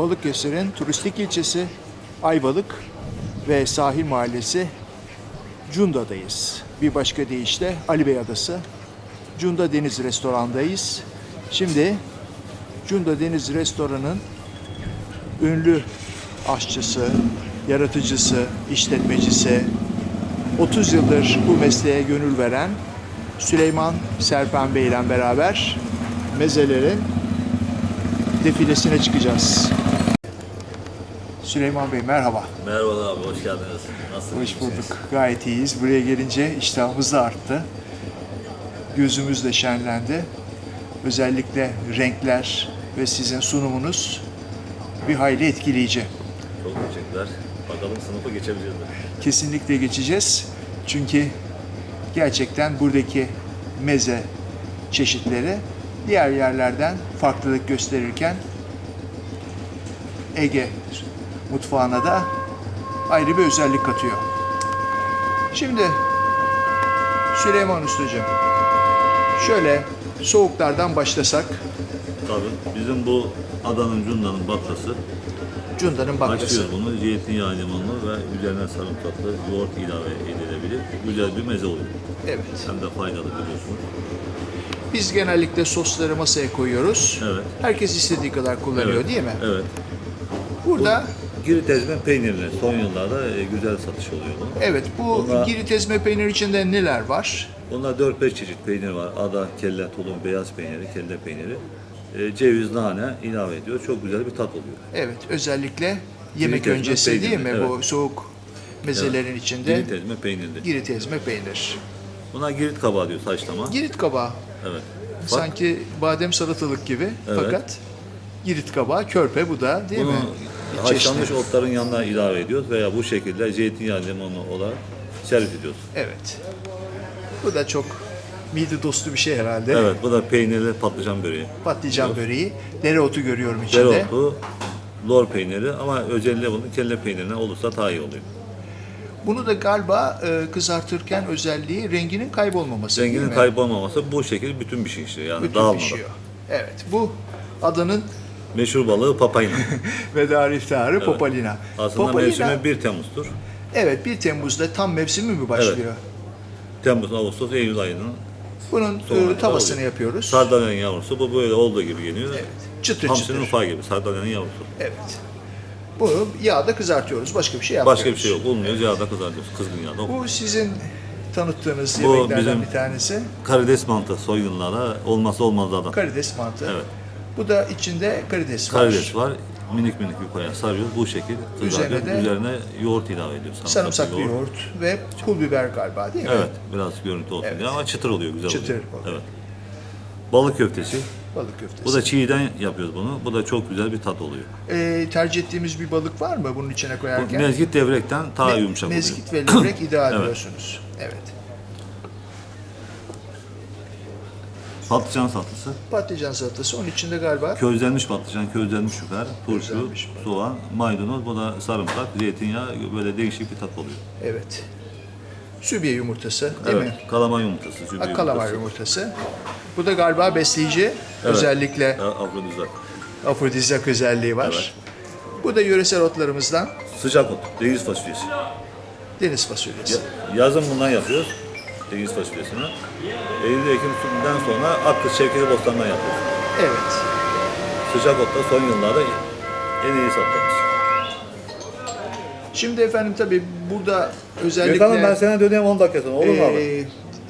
Balıkesir'in turistik ilçesi Ayvalık ve sahil mahallesi Cunda'dayız. Bir başka deyişle Ali Bey Adası. Cunda Deniz Restoran'dayız. Şimdi Cunda Deniz Restoran'ın ünlü aşçısı, yaratıcısı, işletmecisi, 30 yıldır bu mesleğe gönül veren Süleyman Serpen Bey ile beraber mezelerin defilesine çıkacağız. Süleyman Bey merhaba. Merhaba abi, hoş geldiniz. Nasılsınız? Hoş bulduk. Gayet iyiyiz. Buraya gelince iştahımız da arttı. Gözümüz de şenlendi. Özellikle renkler ve sizin sunumunuz bir hayli etkileyici. Çok teşekkürler. Bakalım sınıfı geçebileceğiz mi? Kesinlikle geçeceğiz. Çünkü gerçekten buradaki meze çeşitleri diğer yerlerden farklılık gösterirken Ege mutfağına da ayrı bir özellik katıyor. Şimdi Süleyman Ustacığım şöyle soğuklardan başlasak Tabii. Bizim bu Adanın Cunda'nın baklası. Cunda'nın baklası. Başlıyor bunu zeytinyağı limonlu ve üzerine sarımsaklı yoğurt ilave edilebilir. Güzel bir meze oluyor. Evet. Hem de faydalı biliyorsunuz. Biz genellikle sosları masaya koyuyoruz. Evet. Herkes istediği kadar kullanıyor Evet. değil mi? Evet. Burada Girit ezme peynirli. Son yıllarda e, güzel satış oluyor bu. evet bu Bunda- girit ezme peynir içinde neler var? Bunda 4-5 çeşit peynir var. Ada, kelle, tulum, beyaz peyniri, kelle peyniri. E, ceviz, nane ilave ediyor. Çok güzel bir tat oluyor. Evet özellikle yemek ezme öncesi peynirli, değil mi evet. bu soğuk mezelerin içinde Girit ezme peynirli. girit ezme peynir. Buna girit kabağı diyor saçlama. Girit kabağı Evet. Bak, sanki badem salatalık gibi Evet. fakat girit kabağı körpe bu da değil bunu mi? Haşlanmış otların yanına ilave ediyoruz veya bu şekilde zeytinyağı limonlu olarak servis ediyoruz. Evet. Bu da çok mide dostu bir şey herhalde. Evet, bu da peynirli patlıcan böreği. Patlıcan böreği, dereotu görüyorum içinde. Dereotu, lor peyniri ama özellikle bunun kelle peynirine olursa daha iyi oluyor. Bunu da galiba e, kızartırken özelliği renginin kaybolmaması Renginin kaybolmaması bu şekilde bütün bir şey işte yani Bütün dağılmadan. pişiyor. Evet. Bu adanın Meşhur balığı papayna. veda iftarı Popalina. Aslında Popalina, mevsimi 1 Temmuz'dur. Evet 1 Temmuz'da tam mevsimi mi başlıyor? Temmuz, Ağustos, Eylül ayının Bunun e, Sonra tavasını oluyor. yapıyoruz. sardalyanın yavrusu. Bu böyle olduğu gibi geliyor. Evet. Çıtır Hamsinin çıtır. ufağı gibi sardalyanın yavrusu. Evet. Bunu yağda kızartıyoruz. Başka bir şey yapmıyoruz. Başka bir şey yok. Olmuyor. Yağda kızartıyoruz. Kızgın yağda. Bu sizin tanıttığınız Bu yemeklerden bizim- bir tanesi. Karides mantı soygunlara olmazsa olmazlardan. Karides mantı. Evet. Bu da içinde karides var. Karides var. Minik minik yukarıya sarıyoruz. Bu kızartıyoruz. Üzerine Üzerine, de- yoğurt ilave ediyoruz. Sarımsaklı yoğurt. ve pul biber galiba değil mi? Evet. Biraz görüntü olsun Evet. diye ama çıtır oluyor. Güzel Çıtır oluyor. oluyor. Evet. Balık köftesi. Balık köftesi. Bu da çiğden yapıyoruz bunu. Bu da çok güzel bir tat oluyor. Ee, tercih ettiğimiz bir balık var mı bunun içine Bu koyarken? mezgit devrekten daha Me- yumuşak oluyor. Mezgit ve levrek ideal Evet. diyorsunuz. Evet. Patlıcan salatası. Patlıcan salatası. Onun içinde galiba Közlenmiş patlıcan, közlenmiş biber, turşu, Közlenmiş. soğan, maydanoz, bu da sarımsak, zeytinyağı böyle değişik bir tat oluyor. evet. Sübiye yumurtası değil evet, mi? kalamar yumurtası, zübbe Ha, Kalamar yumurtası. yumurtası. Bu da galiba besleyici. Özellikle Ya, Afrodizyak. afrodizyak özelliği var. Evet. Bu da yöresel otlarımızdan Sıcak ot, deniz fasulyesi. deniz fasulyesi. Ya- yazın bundan yapıyoruz, deniz fasulyesini. Eylül Ekim'den sonra Akkız Şevketi Bostan'dan yapıyoruz. Evet. Sıcak otta son yıllarda en iyi sattığımız. Şimdi efendim tabii burada özellikle Gökhan'ım ben sana döneyim 10 dakika sonra, olur mu abi? Ee,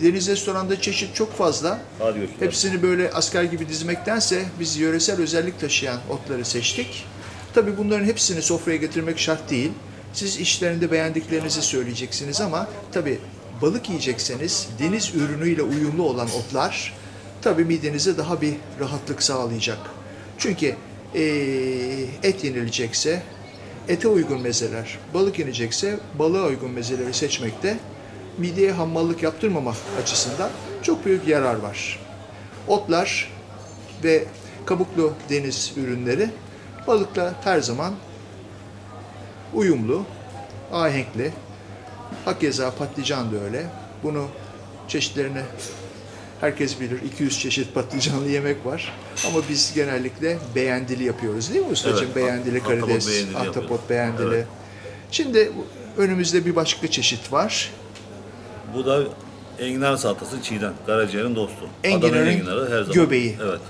deniz restoranda çeşit çok fazla. Hadi görüşürüz. Hepsini böyle asker gibi dizmektense biz yöresel özellik taşıyan otları seçtik. Tabii bunların hepsini sofraya getirmek şart değil. Siz işlerinde beğendiklerinizi söyleyeceksiniz ama tabii balık yiyecekseniz deniz ürünüyle uyumlu olan otlar tabii midenize daha bir rahatlık sağlayacak. Çünkü ee, et yenilecekse ete uygun mezeler, balık yenecekse balığa uygun mezeleri seçmekte mideye hammallık yaptırmamak açısından çok büyük yarar var. Otlar ve kabuklu deniz ürünleri balıkla her zaman uyumlu, ahenkli. Hakeza patlıcan da öyle. Bunu çeşitlerini Herkes bilir 200 çeşit patlıcanlı yemek var. Ama biz genellikle beğendili yapıyoruz değil mi ustacığım? Evet, beğendili karides, beğendili ahtapot beğendili. Evet. Şimdi önümüzde bir başka çeşit var. Bu da enginar salatası çiğden. Karaciğerin dostu. Enginarın enginarı her zaman. göbeği. Evet.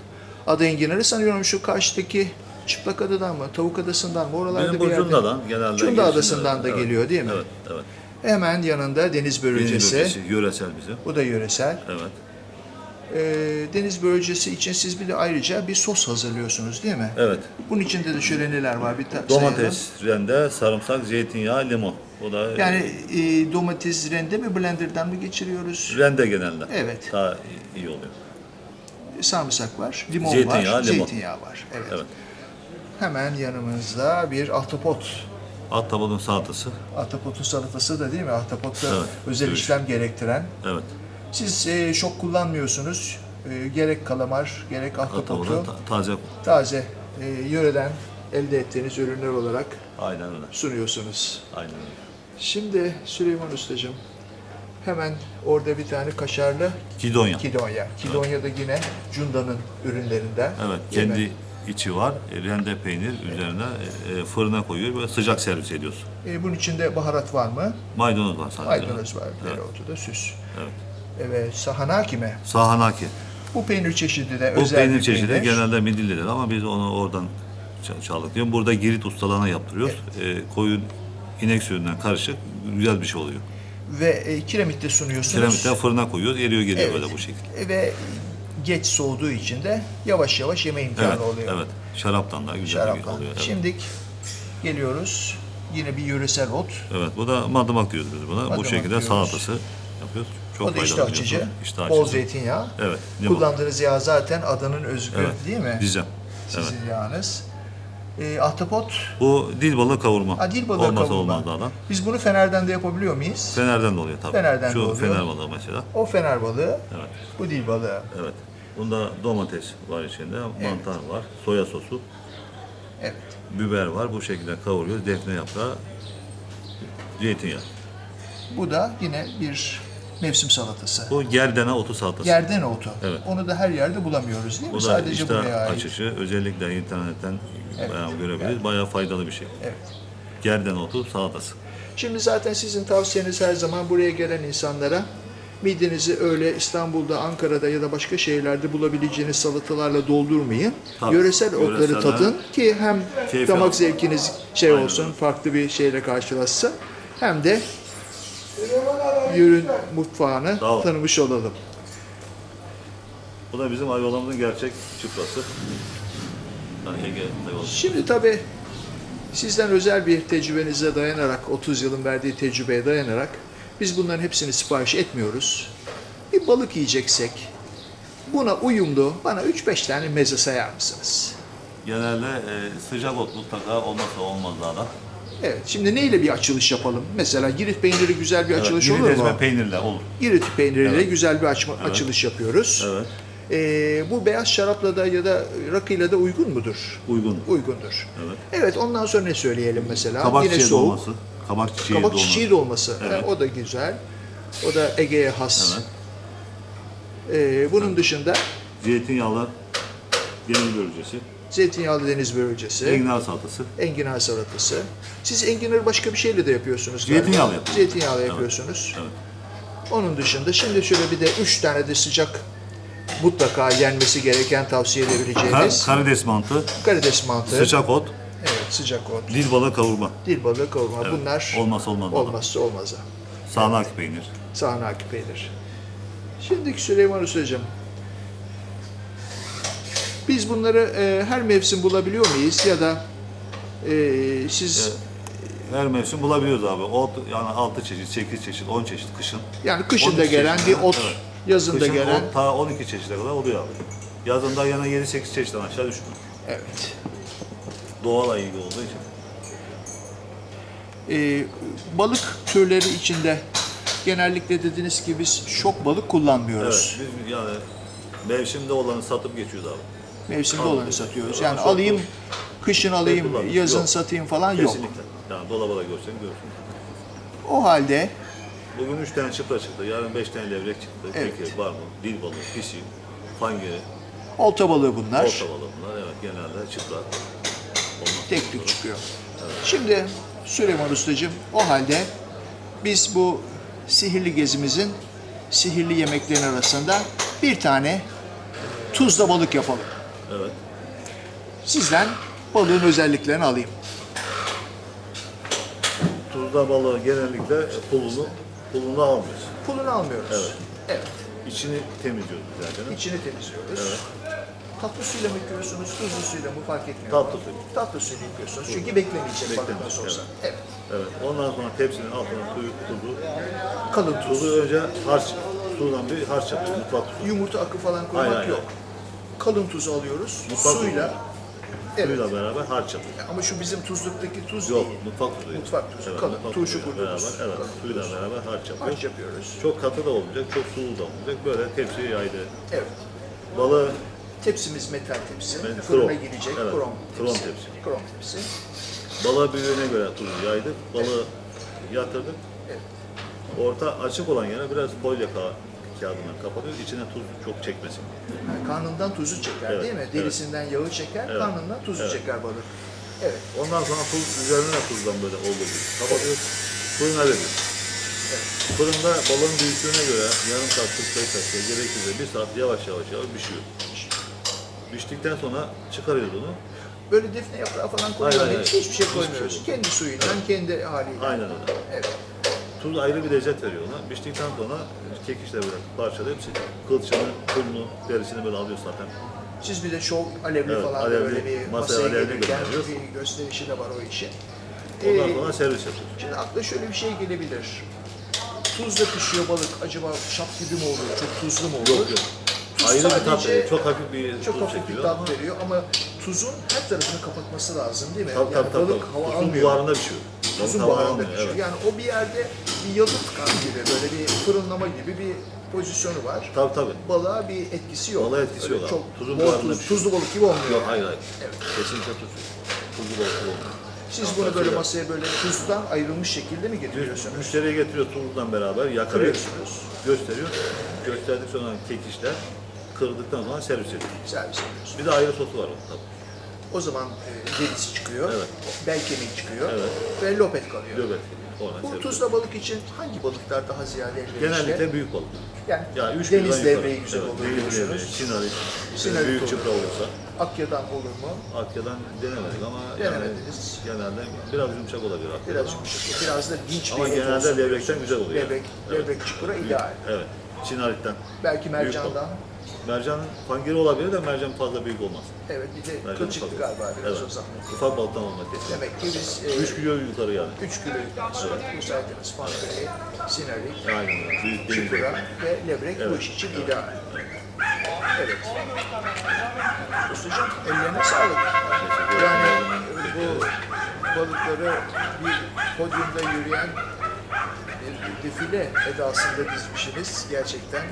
Adı enginarı sanıyorum şu karşıdaki Çıplak Adadan mı, Tavuk Adası'ndan mı? Oralarda Benim bir yerde. Cunda'dan genelde. Cunda Adası'ndan da Evet, geliyor değil mi? Evet, evet. Hemen yanında deniz Deniz börülcesi. yöresel bizim. Bu da yöresel. Evet. Ee, deniz börülcesi için siz bir de ayrıca bir sos hazırlıyorsunuz değil mi? Evet. Bunun içinde de şöyle neler var bir ta- sayalım. Domates, rende, sarımsak, zeytinyağı, limon. O da Yani e, domates rende mi blenderdan mı geçiriyoruz? rende genelde. Evet. Daha iyi oluyor. Sarımsak var, limon Zeytinyağı, var, limon. zeytinyağı var. Evet. Evet. Hemen yanımızda bir ahtapot. Ahtapotun salatası. Ahtapotun salatası da değil mi? Ahtapot da Evet, özel evet. işlem gerektiren. Evet. Siz e, şok kullanmıyorsunuz. E, gerek kalamar, gerek ahtapotu ta- taze. taze e, yöreden elde ettiğiniz ürünler olarak Aynen öyle. sunuyorsunuz. Aynen öyle. Şimdi Süleyman Ustacığım hemen orada bir tane kaşarlı Kidonya. kidonya. Kidonya da yine Cunda'nın ürünlerinden. Evet. Kendi içi var. E, Rende peynir üzerine e, fırına koyuyor ve sıcak servis ediyoruz. E, bunun içinde baharat var mı? Maydanoz var sadece. Maydanoz var, Evet. dereotu da süs. Evet. Evet, sahanaki mi? Sahanaki. Bu peynir çeşidi de Bu özel peynir bir çeşidi peynir. genelde midillidir ama biz onu oradan ça- çaldık diyorum. Burada girit ustalarına yaptırıyoruz. E, koyun inek sütünden karışık güzel bir şey oluyor. Ve e, kiremitte sunuyorsunuz. Kiremitte fırına koyuyoruz, eriyor geliyor Evet. böyle bu şekilde. E, Ve geç soğuduğu için de yavaş yavaş yeme imkanı Evet, oluyor. evet. Şaraptan da güzel Şaraptan. oluyor. Evet. Şimdi geliyoruz. Yine bir yöresel ot. Evet, bu da madımak diyoruz biz buna. Madımak bu şekilde diyoruz. salatası yapıyoruz. Çok o da faydalı açıcı. İştah Bol açıcı. zeytinyağı. Evet, limon. Kullandığınız yağ zaten adanın özgü Evet, değil mi? Evet. Sizin yağınız. E, ahtapot, Bu dil balığı kavurma. ha, dil balığı Olmazsa kavurma. olmazlardan. Biz bunu Fener'den de yapabiliyor muyuz? Fener'den de oluyor tabii. Fener'den de Şu oluyor. fener balığı mesela. O fener balığı, Evet. bu dil balığı. Evet. Bunda domates var içinde, mantar var, soya sosu, Evet. biber var. Bu şekilde kavuruyoruz. Defne yaprağı, zeytinyağı. Bu da yine bir mevsim salatası. Bu gerdene otu salatası. Yerden otu. Evet. Onu da her yerde bulamıyoruz değil mi? Bu da Sadece işte buraya ait. açıcı. Özellikle internetten Evet. bayağı görebiliriz. Bayağı faydalı bir şey. Evet. Gerden otu salatası. Şimdi zaten sizin tavsiyeniz her zaman buraya gelen insanlara midenizi öyle İstanbul'da, Ankara'da ya da başka şehirlerde bulabileceğiniz salatalarla doldurmayın. Tabii. Yöresel otları tadın ki hem damak alın. zevkiniz şey Aynen olsun, farklı bir şeyle karşılaşsın. Hem de yörün mutfağını ol. tanımış olalım. Bu da bizim ayvalamızın gerçek çıprası. Yani Ege ayvalısı. Şimdi tabii sizden özel bir tecrübenize dayanarak, 30 yılın verdiği tecrübeye dayanarak biz bunların hepsini sipariş etmiyoruz. Bir balık yiyeceksek buna uyumlu bana 3-5 tane meze sayar mısınız? Genelde e, sıcak ot mutlaka olmazsa olmazlardan. Evet, şimdi neyle bir açılış yapalım? Mesela Girit peyniri güzel bir açılış evet, olur ezme mu? peynirle olur. Girit peyniriyle Evet. güzel bir açma, açılış yapıyoruz. Evet. Ee, bu beyaz şarapla da ya da rakıyla da uygun mudur? Uygun. Uygundur. Evet. Evet, ondan sonra ne söyleyelim mesela? Kabak Yine soğuk. dolması. Kabak çiçeği Kabak dolması. çiçeği dolması. Evet. O da güzel. O da Ege'ye has. Evet. Ee, bunun dışında Zeytinyağlı deniz börülcesi. zeytinyağlı deniz börülcesi, Enginar salatası. enginar salatası. Siz enginarı başka bir şeyle de yapıyorsunuz galiba. Zeytinyağlı yapıyoruz. Zeytinyağlı yapıyorsunuz. Evet. Onun dışında şimdi şöyle bir de üç tane de sıcak mutlaka yenmesi gereken tavsiye Kar, karides mantı, karides mantığı. sıcak ot, Evet, sıcak ot. dil balığı kavurma. Dil balığı kavurma. Evet, Bunlar olmazsa olmaz. olmazsa olmazı. Sağnak peynir. Sağnak peynir. Şimdiki Süleyman Ustacığım. Biz bunları e, her mevsim bulabiliyor muyuz ya da e, siz Her mevsim bulabiliyoruz abi. Ot yani 6 çeşit, 8 çeşit, 10 çeşit kışın. yani kışında 12 gelen bir ot, evet. yazında Kışın gelen ot ta 12 çeşide kadar oluyor abi. Yazında yana 7-8 çeşitten aşağı düşmüyor. evet. Doğal ayı olduğu için. E, balık türleri içinde genellikle dediğiniz gibi biz şok balık kullanmıyoruz. Evet, biz yani mevsimde olanı satıp geçiyoruz abi. Mevsimde Anladım. olanı satıyoruz. Yani şok alayım, balık. kışın alayım, kullanıyoruz. yazın Yok. satayım falan yok. Kesinlikle. Yani dolaba da görsen görürsün. O halde Bugün üç tane çıpra çıktı, yarın beş tane levrek çıktı. Evet. Kekir, barbun, dil balığı, pisi, fangiri, Olta balığı bunlar. olta balığı bunlar. Evet genelde çıpra. Tek tük çıkıyor. Şimdi Süleyman Ustacığım o halde biz bu sihirli gezimizin sihirli yemeklerin arasında bir tane tuzla balık yapalım. Evet. Sizden balığın özelliklerini alayım. Tuzla balığı genellikle pulunu, pulunu almıyoruz. Pulunu almıyoruz. Evet. Evet. İçini temizliyoruz zaten. İçini temizliyoruz. Tatlı suyla mı yıkıyorsunuz, tuzlu suyla mı fark etmiyor. Tatlı suyu. Tatlı suyla yıkıyorsunuz. Çünkü beklemeyecek balık Beklemeyecek, olsa. evet. Evet. Ondan sonra tepsinin altına suyu, tuzu. Kalın tuz. Tuzu önce harç, sudan bir harç yapıyoruz. Mutfak tuzu. Yumurta akı falan koymak Hayır, hayır, yok. Kalın tuz alıyoruz. Mutfak suyla. Evet. Suyla beraber harç yapıyoruz. Ama şu bizim tuzluktaki tuz Yok, değil. mutfak tuzu. Mutfak tuzu, kalın, mutfak turşu tuzuyla kurdu beraber. Evet, Kalın suyla tuz. beraber harç yapıyoruz. Harç yapıyoruz. Çok katı da olmayacak, çok sulu da olmayacak. Böyle tepsiye yaydı. Evet. Balığı Tepsimiz metal tepsi. Metal- Fırına krom. girecek Evet, krom krom tepsi. tepsi. Krom tepsi. balığa büyüğüne göre tuzu yaydık. Balığı yatırdık. Evet. Orta açık olan yere biraz ka- kağıdından kapatıyoruz. İçine tuz çok çekmesin. Yani karnından tuzu çeker Evet, değil mi? evet. Derisinden yağı çeker, Evet, karnından tuzu evet. çeker balık. Evet. Ondan sonra tuz üzerine tuzdan böyle gibi kapatıyoruz. Fırına veriyoruz. Fırında balığın büyüklüğüne göre yarım saat 45 dakika gerekirse bir saat yavaş yavaş yavaş pişiyor. Piştikten sonra çıkarıyoruz onu. Böyle defne yaprağı falan koymuyoruz. Hiçbir şey hiçbir koymuyoruz. şey yok. kendi suyundan, kendi haliyle. Aynen öyle. Evet. Tuz ayrı bir lezzet veriyor ona. Piştikten sonra kekişle biraz parçalayıp kılçını, pulunu, derisini böyle alıyoruz zaten. Siz bir de şov alevli Evet, falan alevli, böyle bir masaya masaya alevli gelirken gönderiyoruz. bir gösterişi de var o işin. Ondan Ee, sonra servis yapıyoruz. Şimdi akla şöyle bir şey gelebilir. Tuzla pişiyor balık. Acaba şap gibi mi oluyor? Çok tuzlu mu olur? Yok yok. Ayrı bir tat veriyor. Çok hafif bir Çok tuz hafif bir çekiyor tat ama veriyor ama tuzun her tarafını kapatması lazım değil mi? tabii tabii tabii. balık hava Tuzun almıyor. buharında pişiyor. Tuzun Balık hava buharında almıyor, pişiyor. evet. Yani o bir yerde bir yalıtkan gibi böyle bir fırınlama gibi bir pozisyonu var. Tabii tabii. Balığa bir etkisi yok. Balığa etkisi Öyle yok abi. Çok Tuzun bol buharında tuz, pişiyor. tuzlu balık gibi olmuyor. Yok hayır hayır. Evet. Kesinlikle tuz. Tuzlu balık olmuyor. Siz bunu böyle masaya böyle tuzdan ayrılmış şekilde mi getiriyorsunuz? Müşteriye getiriyor tuzdan beraber yakarak Kırıyorsunuz. gösteriyor. Gösterdikten sonra kekişler kırıldıktan sonra servis ediyor. Servis ediyorsunuz. Bir de ayrı sosu var onun tabii. O zaman e, derisi çıkıyor, Evet. bel kemiği çıkıyor Evet. ve lopet kalıyor. Göbek. Oradan Bu servis tuzla balık için hangi balıklar daha ziyade elverişli? Genellikle büyük balık. yani Ya üç deniz kilodan yukarı. levreği güzel olur diyorsunuz. sinarit, Sinarit büyük olur. çıpra olursa. Akya'dan olur mu? Akya'dan denemedik ama Denemediniz. yani genelde biraz yumuşak olabilir Akya'dan. Biraz yumuşak, biraz da dinç Ama bir et genelde olsun levrekten diyorsunuz. güzel oluyor. Levrek, Evet. levrek çukura ideal. Evet. Çinaritten. Belki mercandan. Mercan fangiri olabilir de mercan fazla büyük olmaz. Evet bir de Mercan kılçıklı ufak. galiba biraz evet. o zaman. Ufak balıktan olmak kesin. Demek ki biz 3 kilo yukarı yani. 3 kilo sonra bu saydığınız fangiri, sinarik, Aynen öyle. Büyük deniz çukura ve levrek bu Evet. iş için ideal. Evet. Ustacığım ellerine sağlık. Yani bu balıkları bir podyumda yürüyen bir defile edasında dizmişsiniz gerçekten.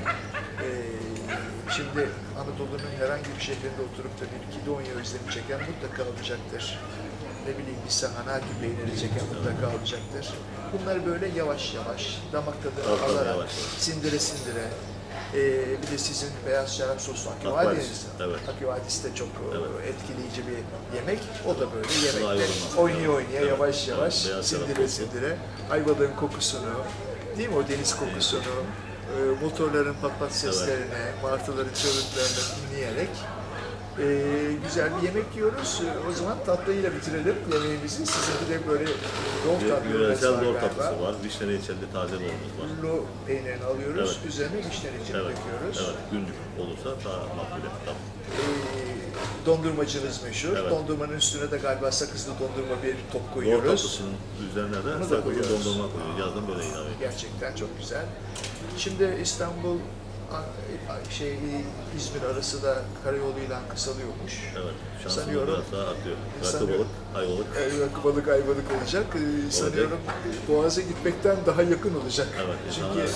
Şimdi Anadolu'nun herhangi bir şehrinde oturup da bir Kidonya özlemi çeken mutlaka olacaktır. Ne bileyim bir sahanaki peyniri çeken mutlaka olacaktır. Bunları böyle yavaş yavaş damak tadını Tabii, alarak yavaş yavaş. sindire sindire ee, bir de sizin beyaz şarap soslu Akvadis, akivadis. evet. Akivadis de çok e, Evet. etkileyici bir yemek. O da böyle yemekte ayrılmaz. oynaya oynaya Evet, yavaş evet, yavaş beyaz şarap sindire sindire ayvadığın kokusunu değil mi o deniz kokusunu e, motorların patlat seslerini, martıların çığlıklarını dinleyerek e, güzel bir yemek yiyoruz. E, O zaman tatlıyla bitirelim yemeğimizi. Sizin de böyle lor tatlınız Yöresel var lor tatlısı var. Vişne reçelli taze lorumuz var. Lo peynirini alıyoruz. Evet. Üzerine vişne reçeli Evet. döküyoruz. Evet. Günlük olursa daha makbule. Tamam. Ee, dondurmacınız meşhur. Evet. Dondurmanın üstüne de galiba sakızlı dondurma bir top koyuyoruz. tatlısının üzerine de sakızlı koyuyoruz. dondurma koyuyoruz. Yazdan böyle ilave. Gerçekten çok güzel. Şimdi İstanbul A- A- şey İzmir arası da karayoluyla kısalıyormuş. Evet. Şansımız Sanıyorum- biraz daha artıyor. Rakı balık, ayvalık. Rakı balık ayvalık olacak. Ee, sanıyorum Boğaz'a gitmekten daha yakın olacak. Evet, Çünkü evet.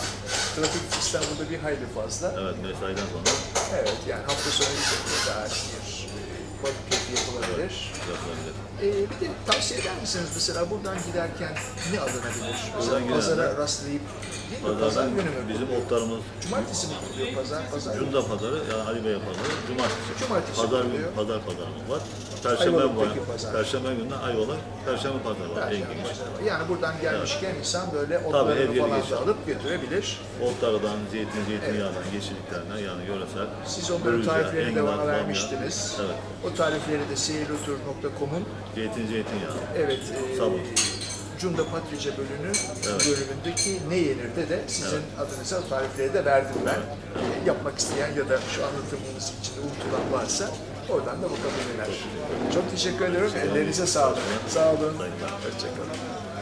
trafik İstanbul'da bir hayli fazla. Evet. Mesaiden sonra Evet yani hafta sonu daha bir balık keyfi yapılabilir. yapılabilir. Ee, bir de tavsiye eder misiniz mesela buradan giderken ne alınabilir? Mesela Buradan pazara giderken- rastlayıp değil mi? Pazar Pazardan günü mü? bizim otlarımız Cumartesi mi kuruluyor pazar? Pazar günü. Cunda pazarı yani Ali Bey pazarı cumartesi. Cumartesi pazar günü oluyor. pazar pazarımız var. Perşembe Ayvalık'taki var. pazar. Perşembe günü Ayvalık, Perşembe pazarı var en Perşembe geniş. pazarı. Yani buradan gelmişken insan böyle otlarını hediye falan da geçer. alıp götürebilir. Otlardan, zeytin, zeytinyağından, yeşilliklerden yani yöresel. Siz onların börülce, tariflerini de enginar, bana bamya. vermiştiniz. Evet. O tarifleri de seyirlotur.com'un Zeytin, zeytinyağı. evet e, Sabun. Cunda Patrice bölümü Evet. bölümündeki ne yenir'de de sizin adınıza o tarifleri de verdim ben. E, yapmak isteyen ya da şu anlatımımız için unutulan varsa oradan da bakabilirler. Çok teşekkür ediyorum. Ellerinize sağlık. Sağ olun. Hoşçakalın.